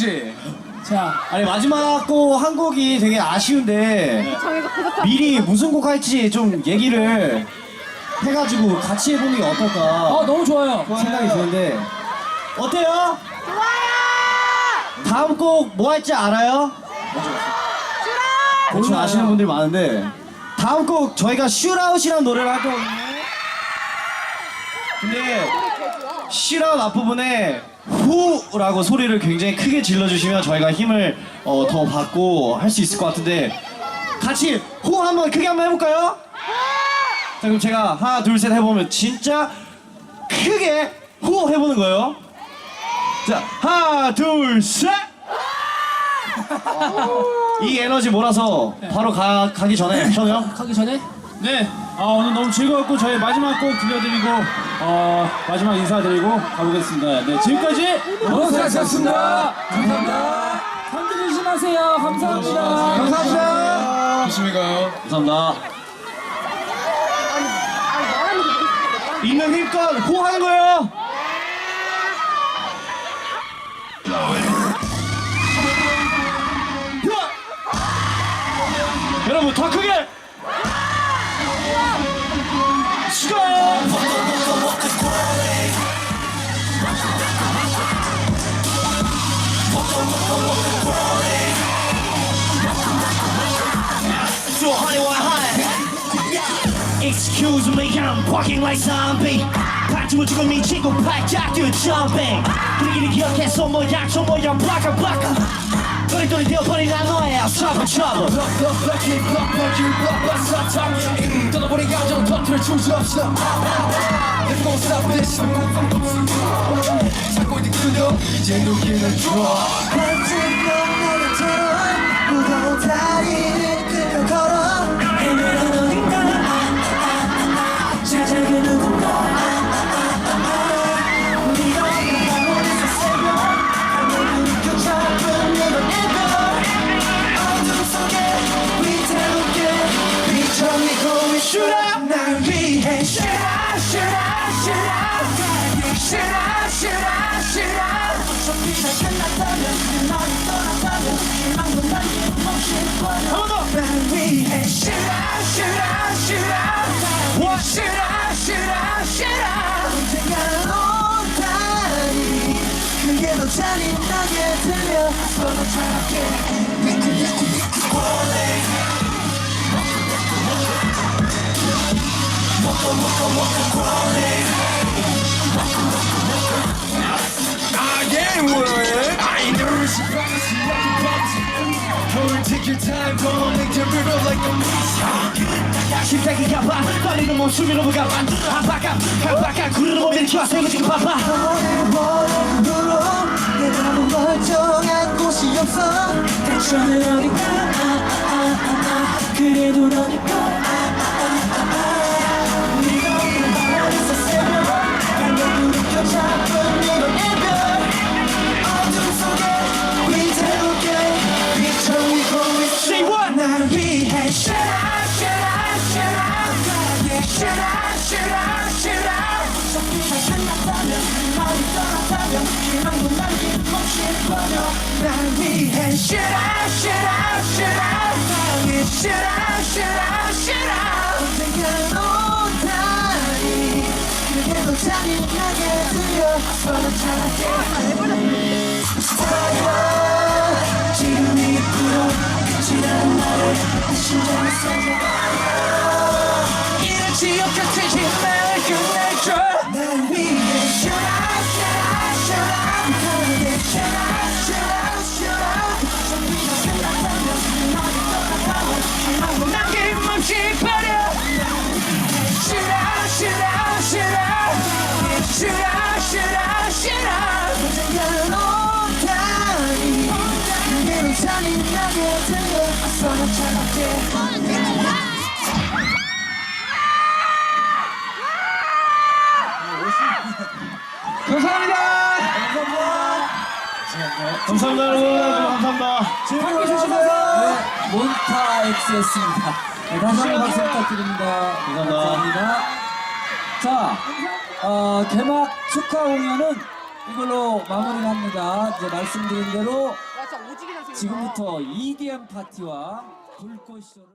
씨. 자, 아니 마지막 곡 한 곡이 되게 아쉬운데 미리 무슨 곡 할지 좀 얘기를 해가지고 같이 해보는 게 어떨까 어 너무 좋아요. 생각이 드는데 어때요? 좋아요! 다음 곡 뭐 할지 알아요? 대충. 아시는 분들이 많은데 다음 곡 저희가 슈라웃이라는 노래를 할 거거든요 근데 슈라웃 앞부분에 후라고 소리를 굉장히 크게 질러주시면 저희가 힘을 어, 더 받고 할 수 있을 것 같은데 같이 후 한번 크게 한번 해볼까요? 자 그럼 제가 하나 둘 셋 해보면 진짜 크게 후 해보는 거예요. 자 하나 둘셋! 이 에너지 몰아서 바로 가, 가기 전에 현우 형 가기 전에 네. 아, 오늘 너무 즐거웠고 저희 마지막 곡 들려드리고 어, 마지막 인사드리고 가보겠습니다. 네, 지금까지 고생하셨습니다. 감사합니다. 흔들리지 마세요. 감사합니다. 감사합니다 조심히 가요. 감사합니다 있는 힘껏 호 하는 거예요 Excuse me, I'm walking like zombie. 반쯤을 주고 미치고 발짝 뛰어 jumping. 분위기를 기억해서 모양 저 모양 블락아 블락아 또리또리 되어버린 나 너의 trouble trouble. 떠나버린 감정 터트릴 수 없어 내가 stop this. 잡고 있는 그녀 이제 녹이는 좋아 반쯤 너처럼 무거운 다리 잔인하게 들려 서로 심장이 가봐 떨리는 몸 숨이 너무 가봐 한바깥 한바깥 구르는 몸을 키워서 지금 봐봐 머리로 내가 멀쩡한 곳이 없어. 대천은 어딘가 아, 아, 아, 아. 그래도 너니까. 아, 아, 아, 아. 네가 없는 방에서 새벽 강력히 느껴 잡은 이런 애별. 어둠 속에 위태롭게. 비춰지고 있어. Say what? 날 위해. Shut up, shut up, shut up. yeah, Shut up, shut up, shut up. 어차피 다 끝났다면 너를 떠났다면 희망도 남 지옥 같은 힘을 끝내줘 감사합니다. 감사합니다 여러분 감사합니다 즐거운 주시면서 몬타 X였습니다. 네, 다시 한번 박수 부탁드립니다. 감사합니다. 자, 어, 개막 축하 공연은 이걸로 마무리합니다. 이제 말씀드린 대로 지금부터 아. EDM 파티와 불꽃 쇼를